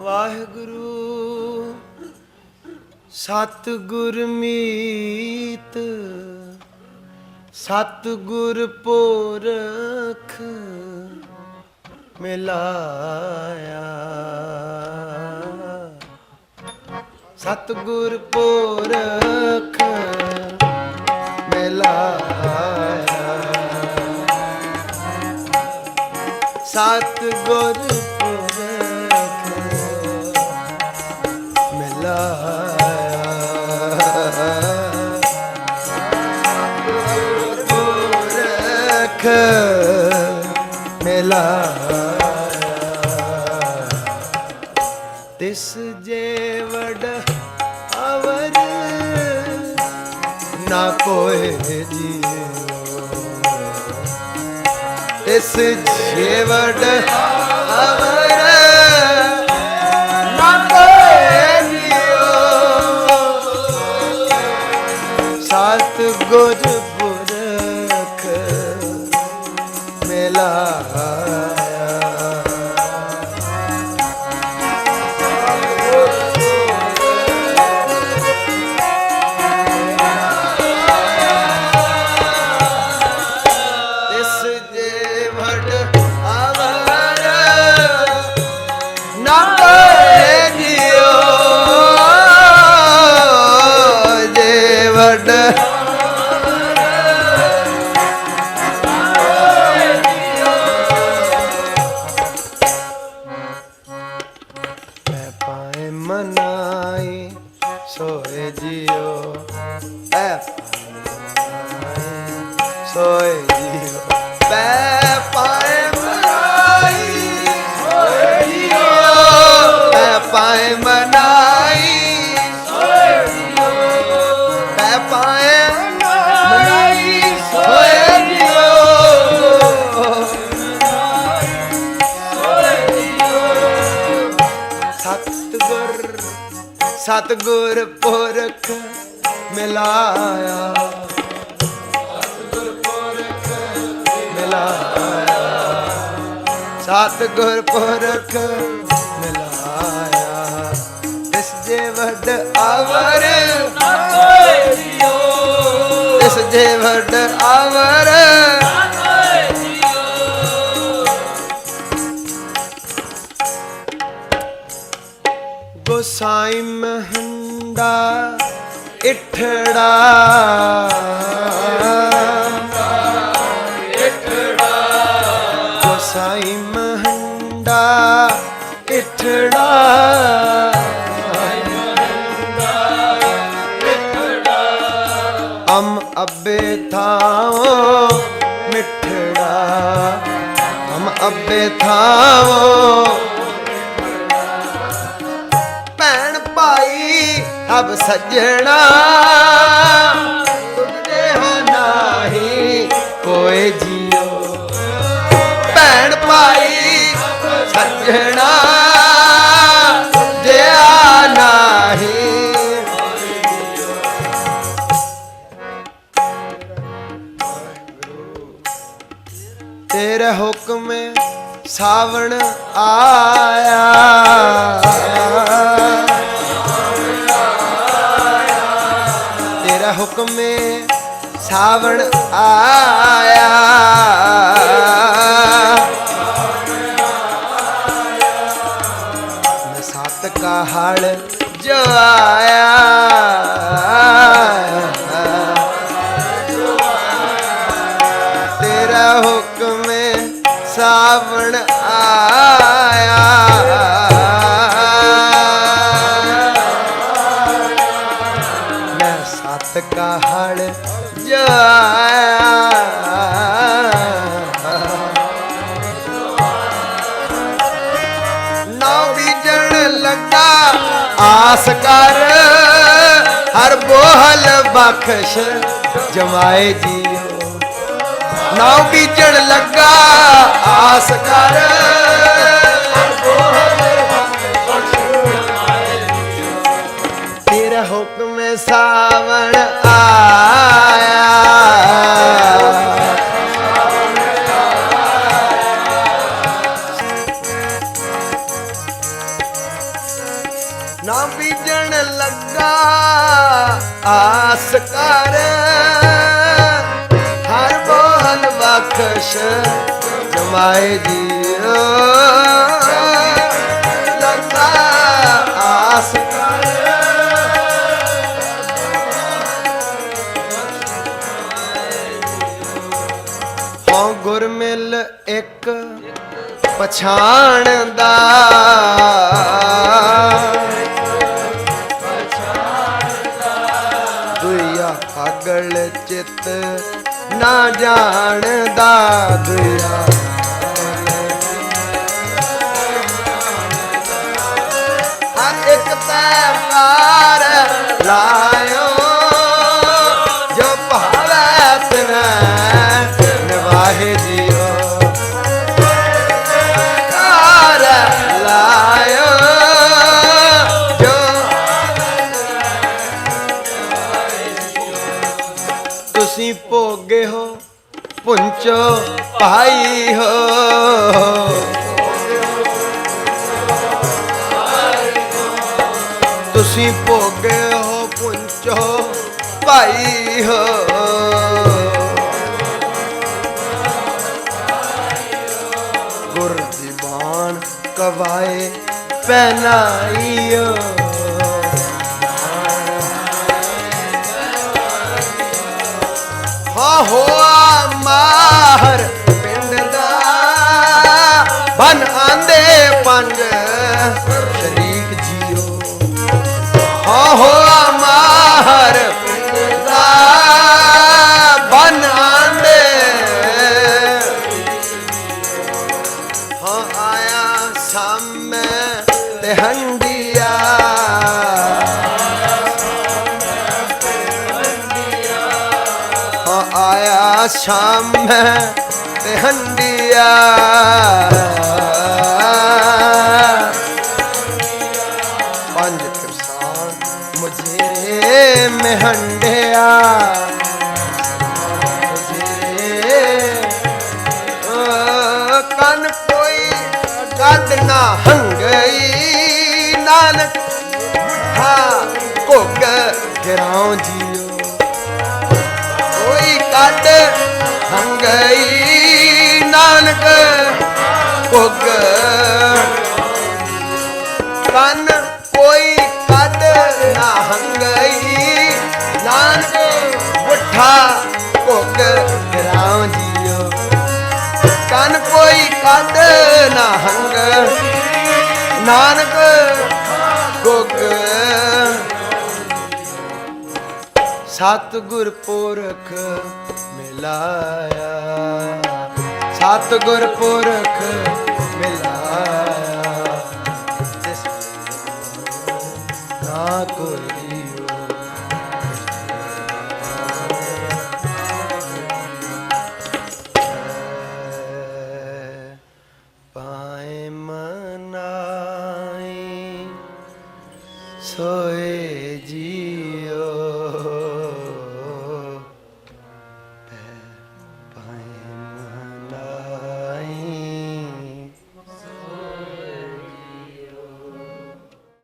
ਵਾਹਿਗੁਰੂ ਸਤਿਗੁਰ ਮੀਤ ਸਤਿਗੁਰ ਪੁਰਖ ਮਿਲਾਇਆ। ਸਤਿਗੁਰ ਪੁਰਖ ਮਿਲਾਇਆ। ਸਤਿਗੁਰ ਪੁਰਖ ਮਿਲਾਇਆ ਪੁਰਖ ਮਿਲਾਇਆ ਤਿਸ ਜੇ ਵਡ ਅਵਰ ਨਾ ਕੋਏ ਜੀਓ ਤਿਸ ਜੇ ਵਡ ਅਵਰ ਸਤ ਗੁਰ ਸਤਗੁਰ ਪੁਰਖ ਮਿਲਾਇਆ। ਮਿਲਾਇਆ। ਸਤਿਗੁਰ ਪੁਰਖ ਮਿਲਾਇਆ। ਇਸ ਜੇ ਵੱਡ ਅਵਰ ਇਸ ਜੇ ਵੱਡ ਅਵਰ ਗੋਸਾਈ ਮਹੰਦਾ ਇਠੜਾ। ਗੋਸਾਈ ਮਹੰਦਾ ਇਠੜਾ। ਅਮ ਅੱਬੇ ਥਾਓ ਮਿੱਠੜਾ। ਅਮ ਅੱਬੇ ਥਾਓ ਭੈਣ ਅਬ ਸੱਜਣਾ। ਤੁਝੇ ਹੋ ਨਾਹੀ ਕੋਈ ਜੀਓ। ਭੈਣ ਭਾਈ, ਸੱਜਣਾ। ਜਿਆ ਨਾਹੀ, ਤੇਰਾ ਹੁਕਮ ਸਾਵਣ ਆਇਆ। ਤੇਰਾ ਹੁਕਮ ਸਾਵਣ ਆਇਆ। ਮੈਂ ਕਾ ਹਲ ਜੋ ਆਇਆ। ਤੇਰਾ ਹੁਕਮ ਸਾਵਣ ਆਇਆ। ਹਲ ਜਾਇਆ ਨਾ ਬੀਜਣ ਲੱਗਾ, ਆਸ ਕਰ। ਹਰ ਬੋਹਲ ਬਖਸ਼ ਜਮਾਏ ਜੀਓ। ਨਾ ਬੀਜਣ ਲੱਗਾ, ਆਸ ਕਰ। ਤੇਰਾ ਹੁਕਮ ਸਾਵਣ ਆਸ ਕਰ ਹਰ ਬੋਲ ਬਖਸ਼ ਜਮਾਏ ਜੀਓ। ਲੱਗਾ ਆਸ ਕਰ। ਹਾਂ ਗੁਰ ਮਿਲ ਇੱਕ ਪਛਾਣ ਦਾ ਜਾਣਦਾ ਦੁਇਆ। ਹਰ ਇੱਕ ਤੈ ਪਾਰ ਲਾਇਓ, ਜੋ ਭਾਵੈ ਤਿਨੈ ਨਿਵਾਹੇ ਜੀਓ। ਪਾਰ ਲਾਇਓ, ਜੋ ਤੁਸੀਂ ਭੋਗੇ ਹੋ ਪੁੰਚੋ ਭਾਈ ਹੋ। ਤੁਸੀਂ ਭੋਗੇ ਹੋ ਪੁੰਚੋ ਭਾਈ ਹੋ। ਗੁਰ ਦੀਵਾਨ ਕਵਾਏ ਪਹਿਨਾਈਓ ਬਨ ਆਂਦੇ ਪੰਜ, ਸ਼ਰੀਕ ਜੀਓ। ਹਾਂ ਮਾਹਰ ਦਾ ਬਨ ਆਂਦੇ। ਹਾਂ ਆਇਆ ਸਾਹਮਣੇ ਤੇ ਹੰਡੀਆ ਹਾਂ ਆਇਆ ਸ਼ਾਮ ਹੰਡੀਆ। ਪੰਜ ਕਿਰਸਾਨ ਮੁਝੇ ਮਹੰਡਿਆ ਮੁਝੇ ਕੋਈ ਕੱਢ ਨਾ ਹੰਗਈ। ਨਾਨਕ ਮੁਠਾ ਘੁੱਗ ਗਿਰਾਉ ਜੀਓ। ਕੋਈ ਕੱਢ ਹੰਗਈ। ਨਾ ਹੰਗ। ਨਾਨਕ ਕੁਗ ਸਤਿਗੁਰ ਪੁਰਖ ਮਿਲਾਇਆ। ਸਤਿਗੁਰ ਪੁਰਖ ਸੋਏ ਜੀ।